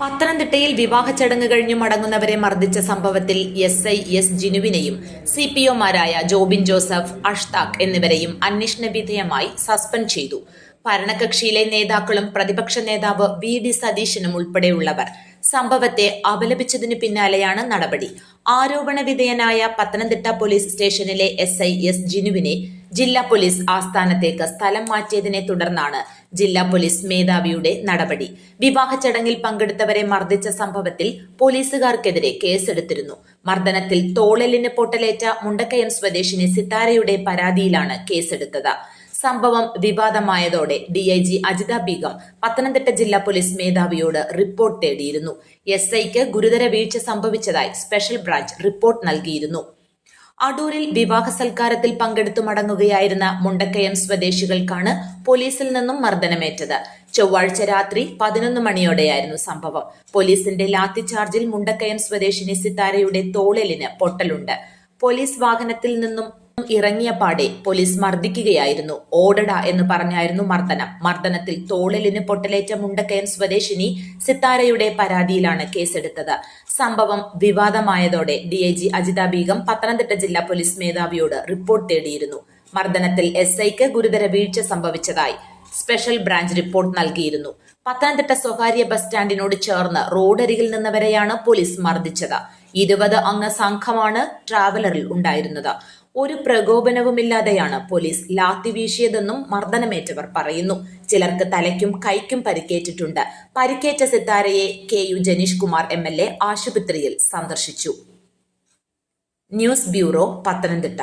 പത്തനംതിട്ടയിൽ വിവാഹ ചടങ്ങ് കഴിഞ്ഞു മടങ്ങുന്നവരെ മർദ്ദിച്ച സംഭവത്തിൽ എസ് ഐ എസ് ജിനുവിനെയും സി പി ഒമാരായ ജോബിൻ ജോസഫ് അഷ്താഖ് എന്നിവരെയും അന്വേഷണ വിധേയമായി സസ്പെൻഡ് ചെയ്തു. ഭരണകക്ഷിയിലെ നേതാക്കളും പ്രതിപക്ഷ നേതാവ് വി ഡി സതീശനും ഉൾപ്പെടെയുള്ളവർ സംഭവത്തെ അപലപിച്ചതിനു പിന്നാലെയാണ് നടപടി. ആരോപണ വിധേയനായ പത്തനംതിട്ട പോലീസ് സ്റ്റേഷനിലെ എസ് ഐ എസ് ജിനുവിനെ ജില്ലാ പോലീസ് ആസ്ഥാനത്തേക്ക് സ്ഥലം മാറ്റിയതിനെ തുടർന്നാണ് ജില്ലാ പോലീസ് മേധാവിയുടെ നടപടി. വിവാഹ ചടങ്ങിൽ പങ്കെടുത്തവരെ മർദ്ദിച്ച സംഭവത്തിൽ പോലീസുകാർക്കെതിരെ കേസെടുത്തിരുന്നു. മർദ്ദനത്തിൽ തോളലിന് പൊട്ടലേറ്റ മുണ്ടക്കയം സ്വദേശിനി സിത്താരയുടെ പരാതിയിലാണ് കേസെടുത്തത്. സംഭവം വിവാദമായതോടെ ഡിഐജി അജിത ബീഗം പത്തനംതിട്ട ജില്ലാ പോലീസ് മേധാവിയോട് റിപ്പോർട്ട് തേടിയിരുന്നു. എസ്ഐക്ക് ഗുരുതര വീഴ്ച സംഭവിച്ചതായി സ്പെഷ്യൽ ബ്രാഞ്ച് റിപ്പോർട്ട് നൽകിയിരുന്നു. അടൂരിൽ വിവാഹ സൽക്കാരത്തിൽ പങ്കെടുത്തു മടങ്ങുകയായിരുന്ന മുണ്ടക്കയം സ്വദേശികൾക്കാണ് പോലീസിൽ നിന്നും മർദ്ദനമേറ്റത്. ചൊവ്വാഴ്ച രാത്രി പതിനൊന്ന് മണിയോടെയായിരുന്നു സംഭവം. പോലീസിന്റെ ലാത്തിചാർജിൽ മുണ്ടക്കയം സ്വദേശിനി സിത്താരയുടെ തോളലിന് പൊട്ടലുണ്ട്. പോലീസ് വാഹനത്തിൽ നിന്നും ഇറങ്ങിയ പാടെ പോലീസ് മർദ്ദിക്കുകയായിരുന്നു. ഓടട എന്ന് പറഞ്ഞായിരുന്നു മർദ്ദനം. മർദ്ദനത്തിൽ തോളലിന് പൊട്ടലേറ്റ മുണ്ടക്കയം സ്വദേശിനി സിത്താരയുടെ പരാതിയിലാണ് കേസെടുത്തത്. സംഭവം വിവാദമായതോടെ ഡിഐജി അജിത ബീഗം പത്തനംതിട്ട ജില്ലാ പോലീസ് മേധാവിയോട് റിപ്പോർട്ട് തേടിയിരുന്നു. മർദ്ദനത്തിൽ എസ് ഐക്ക് ഗുരുതര വീഴ്ച സംഭവിച്ചതായി സ്പെഷ്യൽ ബ്രാഞ്ച് റിപ്പോർട്ട് നൽകിയിരുന്നു. പത്തനംതിട്ട സ്വകാര്യ ബസ് സ്റ്റാൻഡിനോട് ചേർന്ന് റോഡരികിൽ നിന്നവരെയാണ് പോലീസ് മർദ്ദിച്ചത്. ഇരുപത് അംഗ സംഘമാണ് ട്രാവലറിൽ ഉണ്ടായിരുന്നത്. ഒരു പ്രകോപനവുമില്ലാതെയാണ് പോലീസ് ലാത്തി വീശിയതെന്നും മർദ്ദനമേറ്റവർ പറയുന്നു. ചിലർക്ക് തലയ്ക്കും കൈക്കും പരിക്കേറ്റിട്ടുണ്ട്. പരിക്കേറ്റ സിത്താരയെ K U Janeesh Kumar M L A ആശുപത്രിയിൽ സന്ദർശിച്ചു. News bureau Pathanamthitta.